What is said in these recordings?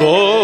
গোরা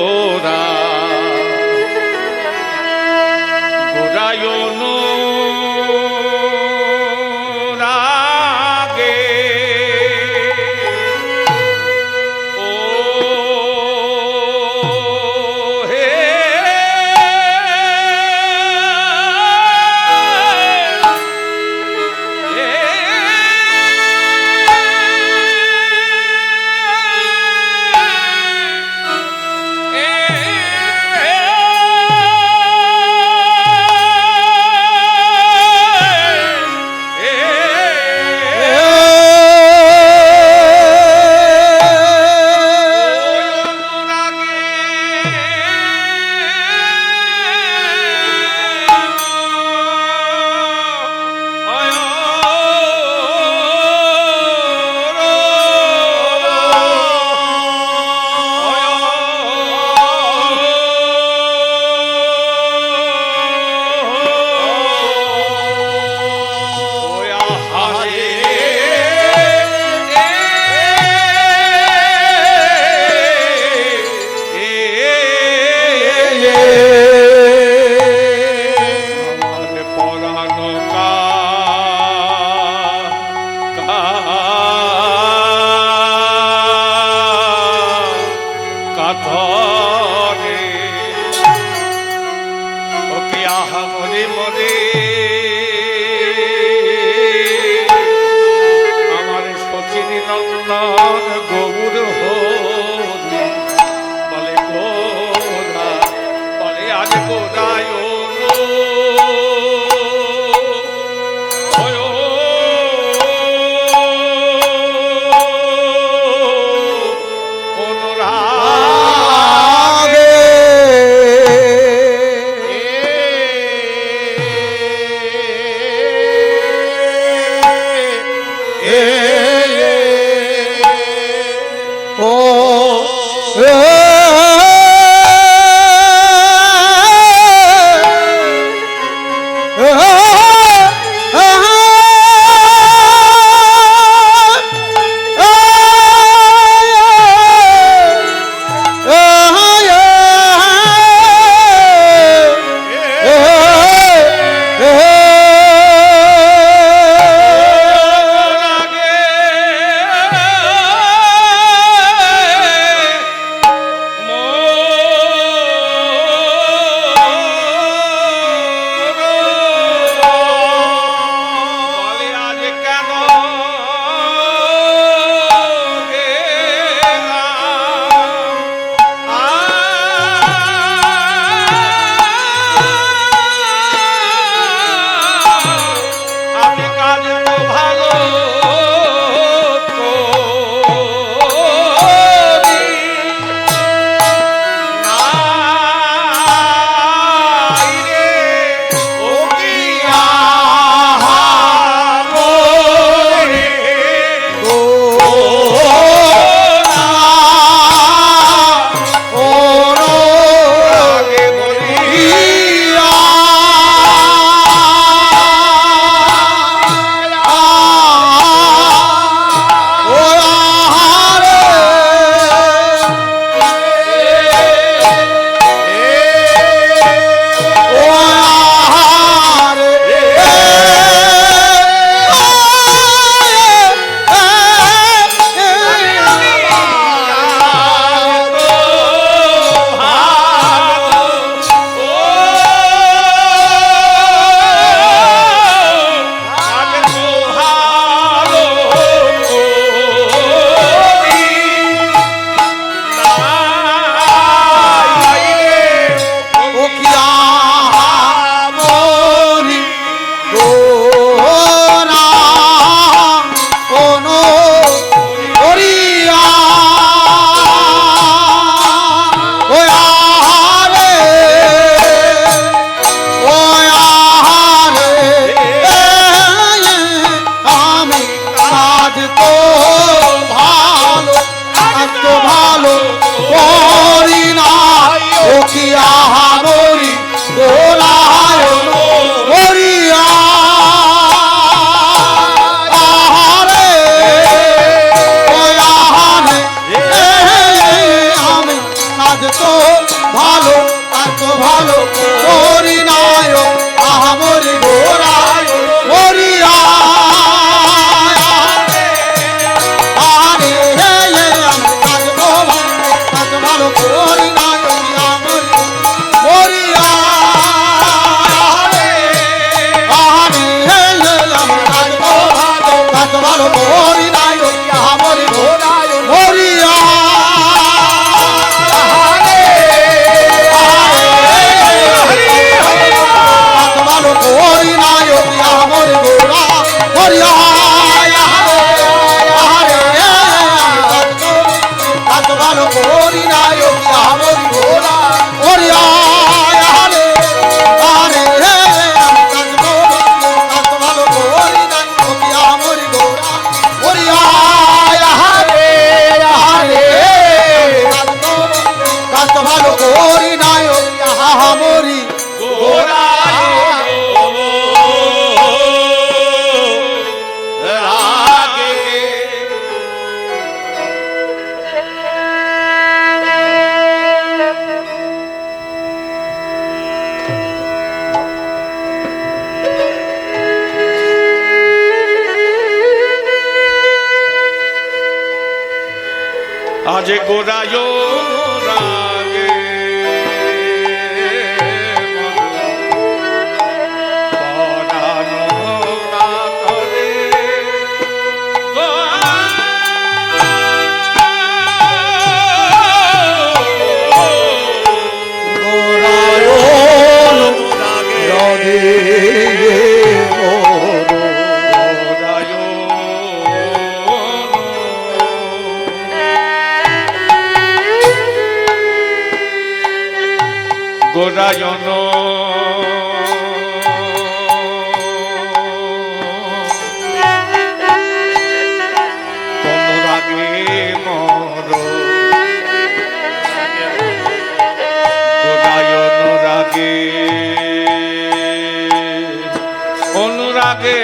llegó Dayo. Rayan অনুরাগে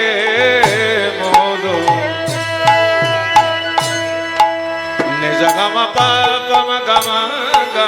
মোর। নে জাগামা পা গামা গামা গা।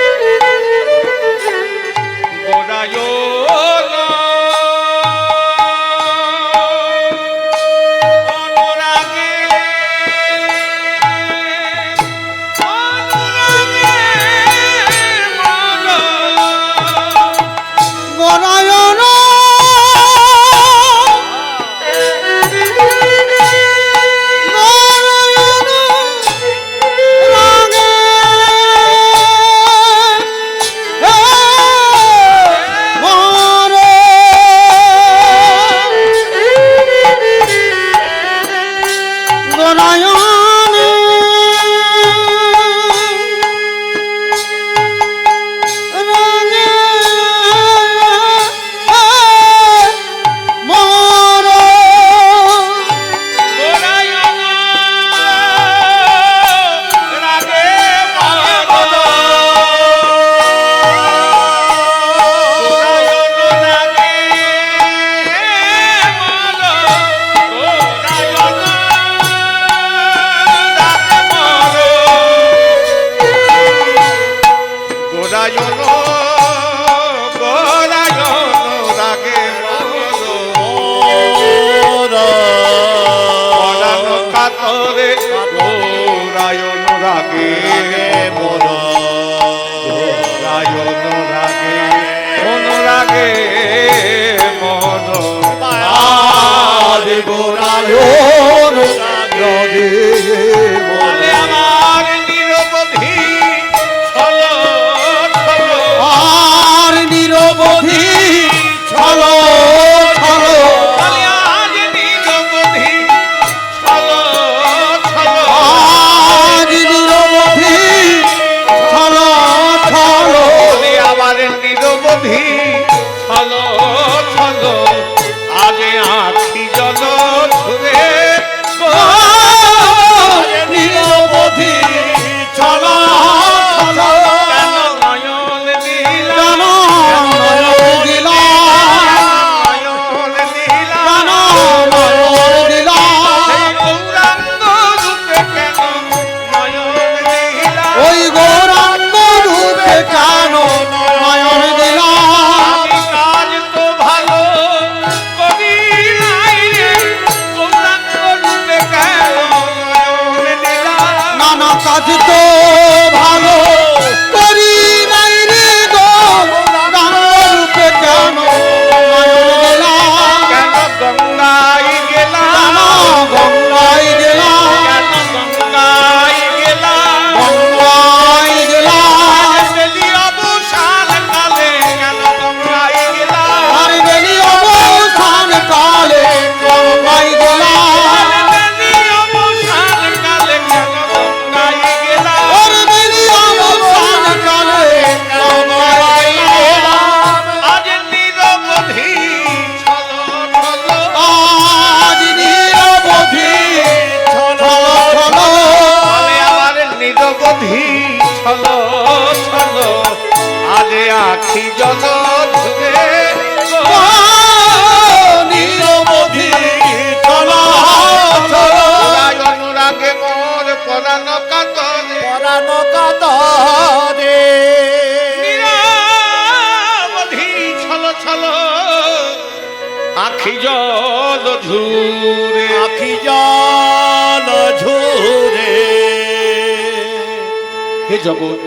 জগৎ।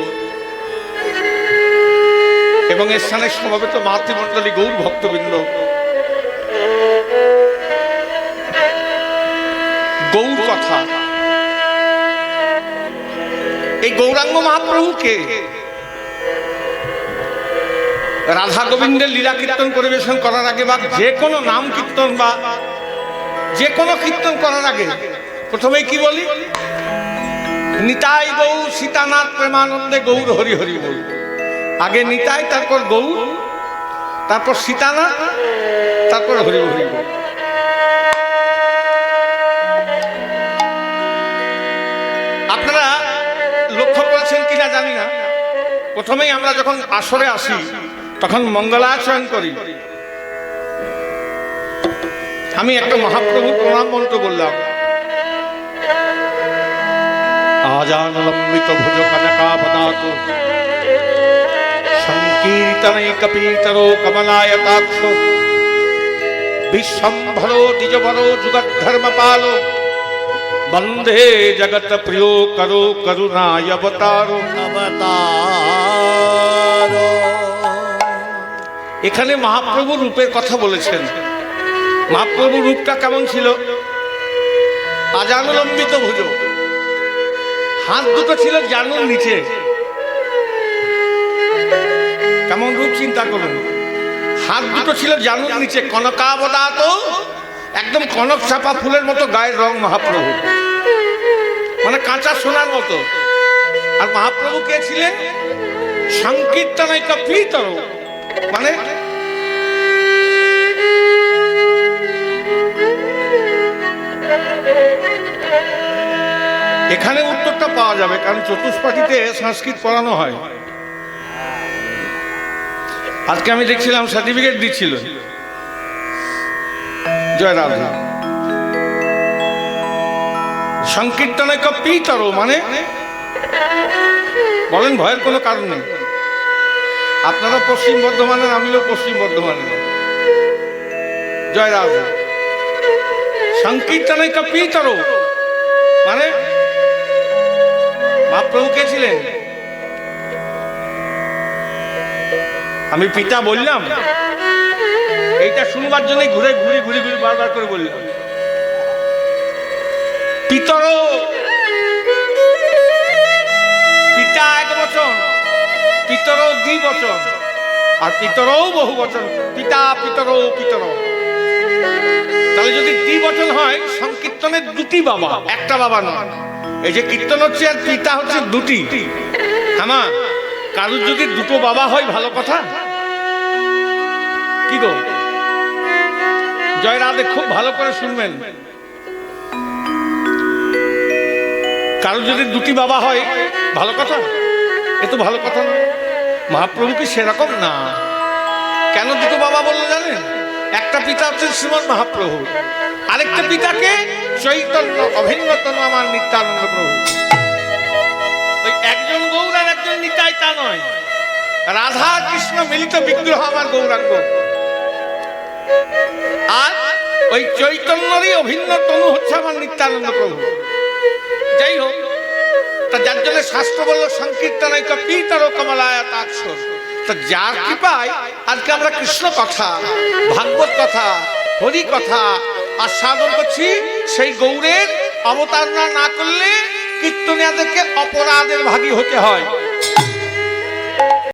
এবং এর স্থানে সমবেত মাতৃমণ্ডলী গৌর ভক্তবৃন্দ। গৌর কথা। এই গৌরাঙ্গ মহাপ্রভুকে রাধা গোবিন্দের লীলা কীর্তন পরিবেশন করার আগে বা যে কোনো নাম কীর্তন বা যে কোনো কীর্তন করার আগে প্রথমেই কি বলি? নিতাই গৌ সীতানাথ প্রেমানন্দে গৌর হরি হরি বল আগে নিতাই, তারপর গৌর, তারপর সীতানাথ, তারপর হরি হরি বল আপনারা লক্ষ্য করেছেন কিনা জানি না। প্রথমেই আমরা যখন আসরে আসি, তখন মঙ্গলাচরণ করি। আমি একটা মহাপ্রভু প্রণাম মন্ত্র বললাম। আজানলম্বিত ভুজ কনকাপদাত সংকীর্তনৈকপীতরো কমলায়তাক্ষ বিশ্বম্ভরো দ্বিজবরো যুগধর্মপালো বন্দে জগত প্রিয় করো করুণায়বতারো অবতার এখানে মহাপ্রভু রূপের কথা বলেছেন। মহাপ্রভু রূপটা কেমন ছিল? আজানুলম্বিত ভুজ হাত দুটো ছিল জানুর নিচে। কেমন রূপ চিন্তা করুন। হাত দুটো ছিল জানুর নিচে কনকাবদাত একদম কনক চাপা ফুলের মতো গায়ের রং মহাপ্রভু। মানে কাঁচা সোনার মতো। আর মহাপ্রভু কে ছিলেন? সংকীর্তনৈক প্রীতর। মানে এখানে উত্তরটা পাওয়া যাবে, কারণ চতুষ্পাঠীতে সংস্কৃত পড়ানো হয়। আজকে আমি দেখছিলাম সার্টিফিকেট দিচ্ছিল। জয় রাধা। সংকীর্তনে পিতর মানে? বলেন, ভয়ের কোনো কারণ নেই। আপনারা পশ্চিম বর্ধমানের, আমিও পশ্চিম বর্ধমানের। জয় রাধা। সংকীর্তনে পিতর মহাপ্রভু কে ছিলেন? আমি পিতা বললাম, এইটা শুনবার জন্য ঘুরে ঘুরে ঘুরে ঘুরে বারবার করে বললাম। পিতর, পিতা এক বচন, পিতর দ্বি বচন, আর পিতরও বহু বচন। পিতা, পিতর পিতর। তাহলে যদি দ্বি বচন হয়, সংকীর্তনের দুটি বাবা, একটা বাবা নয়। এই যে কীর্তন হচ্ছে আর পিতা হচ্ছে দুটি। আমা কারুর যদি দুটো বাবা হয়, ভালো কথা। কি গো? জয় রাধে খুব ভালো করে শুনবেন। কারোর যদি দুটি বাবা হয়, ভালো কথা। এ তো ভালো কথা না মহাপ্রভু কি সেরকম? না। কেন দুটো বাবা বলল জানেন? একটা পিতা হচ্ছেন শ্রীমন মহাপ্রভু। আরেকটা পিতাকে চৈতন্য অভিন্নতন আমার নিত্যানন্দ প্রভু। ওই একজন গৌর আর একজন নিতাই তা নয়। রাধা কৃষ্ণ মিলিত বিগ্রহ আমার গৌরাঙ্গ। আর ওই চৈতন্যরই অভিন্ন তনু হচ্ছে আমার নিত্যানন্দ প্রভু। যাই হোক, তা যার জন্য শাস্ত্র বলল, সংকীর্তন পিতর কমলায়াত অক্ষর তা যার কৃপায় আজকে আমরা কৃষ্ণ কথা, ভাগবত কথা, হরি কথা আর সাধন করছি সেই গৌরের অবতারণা না করলে কীর্তনিয়াদেরকে অপরাধের ভাগী হতে হয়।